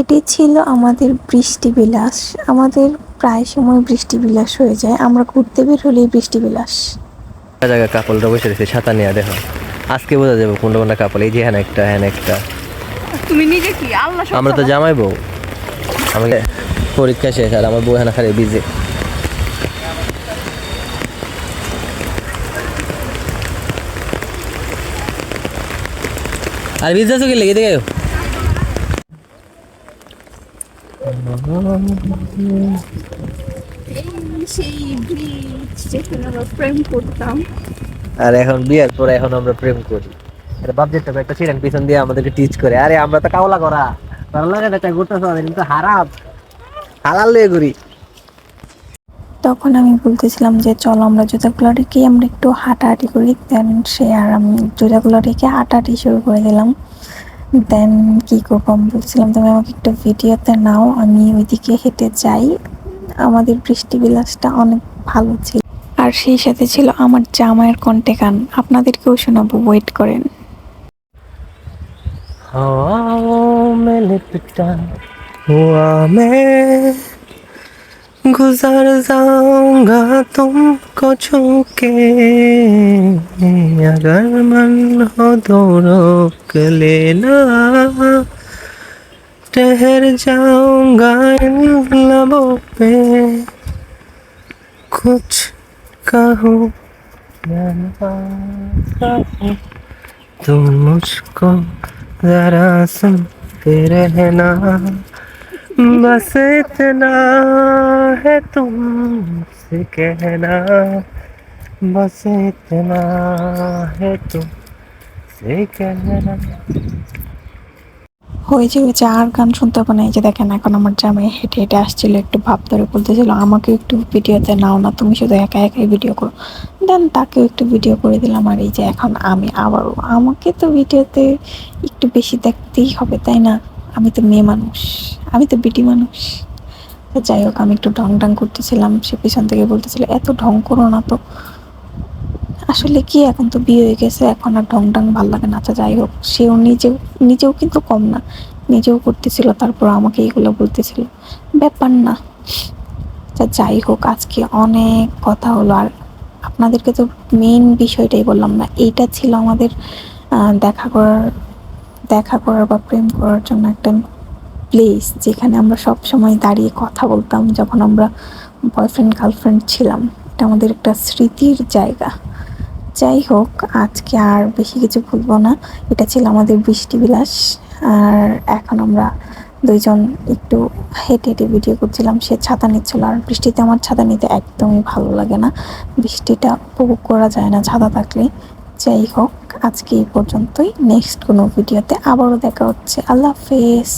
এটি ছিল আমাদের বৃষ্টি বিলাস আমাদের প্রায় সময় বৃষ্টি বিলাস হয়ে যায়। আমরা ঘুরতে বের হলেই বৃষ্টি বিলাস জায়গায় কাপড়টা বসে রয়েছে ছাতা নিয়ে দেখো। আজকে বোঝা যাবে কোনটা কোনটা কাপড় এই যে হ্যাঁ একটা হ্যাঁ একটা। তুমি নিজে কি? আল্লাহ আমরা তো জামাই বউ। আমাকে পরীক্ষা শেষ আর আমার বউ হ্যাঁ খালি বিজে আর বিজ আছো কি লেগে? দেখে এই সেই ব্রিজ যেখানে আমরা প্রেম করতাম। আর এখন বিয়ের পরে এখন আমরা প্রেম করি। আরে বাপ একটা ছিলেন পিছন দিয়ে আমাদেরকে টিচ করে। আরে আমরা তো কাওলা করা তার লাগে না ঘুরতেছ কিন্তু হারাম। হালাল লয়ে ঘুরি। তখন আমি বলতেছিলাম যে চলো আমরা জুতাগুলো রেখে আমরা একটু হাঁটাহাঁটি করি। দেন সে আর আমি জুতাগুলো রেখে হাঁটাহাঁটি শুরু করে দিলাম। দেন কি করবো আমি বলছিলাম তুমি আমাকে একটু ভিডিওতে নাও আমি ওইদিকে হেঁটে যাই আমাদের বৃষ্টি বিলাসটা অনেক ভালো ছিল আর সেই সাথে ছিল আমার জামাইয়ের কণ্ঠে গান আপনাদেরকেও শোনাবো ওয়েট করেন हवाओं में लिपटा हुआ मैं गुजर जाऊंगा तुमको छू के अगर मन हो तो रोक लेना ठहर जाऊंगा इन लबों पे कुछ कहूँ या ना कहूँ तुम मुझको जरा सुनते रहना बस इतना है तुमसे कहना बस इतना है तुमसे कहना হয়েছে হয়েছে আর গান শুনতে হবে না এই যে দেখেন এখন আমার জামাই হেঁটে হেঁটে আসছিল একটু ভাব ধরে বলতেছিল আমাকে একটু ভিডিওতে নাও না তুমি শুধু একা একাই ভিডিও করো দেন তাকেও একটু ভিডিও করে দিলাম আর এই যে এখন আমি আবারও আমাকে তো ভিডিওতে একটু বেশি দেখতেই হবে তাই না আমি তো মেয়ে মানুষ আমি তো বিটি মানুষ। যাই হোক, আমি একটু ঢং ঢং করতেছিলাম, সে পিছন থেকে বলতেছিল, এত ঢং করো না তো। আসলে কি, এখন তো বিয়ে হয়ে গেছে, এখন আর ঢং ঢং ভালো লাগে না। আচ্ছা যাই হোক, সেও নিজেও নিজেও কিন্তু কম না। নিজেও করতেছিল, তারপর আমাকে এইগুলো বলতেছিল। ব্যাপার না। তা যাই হোক, আজকে অনেক কথা হলো। আর আপনাদেরকে তো মেইন বিষয়টাই বললাম না, এইটা ছিল আমাদের দেখা করার দেখা করার বা প্রেম করার জন্য একটা প্লেস যেখানে আমরা সব সময় দাঁড়িয়ে কথা বলতাম, যখন আমরা বয়ফ্রেন্ড গার্লফ্রেন্ড ছিলাম। এটা আমাদের একটা স্মৃতির জায়গা। যাই হোক, আজকে আর বেশি কিছু বলব না। এটা ছিল আমাদের বৃষ্টি বিলাস আর এখন আমরা দুইজন একটু হেঁটে হেঁটে ভিডিও করছিলাম। সে ছাতা নিচ্ছিল আর বৃষ্টিতে আমার ছাতা নিতে একদমই ভালো লাগে না। বৃষ্টিটা উপভোগ করা যায় না ছাতা থাকলে। যাই হোক, আজকে এই পর্যন্তই। নেক্সট কোনো ভিডিওতে আবারও দেখা হচ্ছে। আল্লাহ হাফেজ।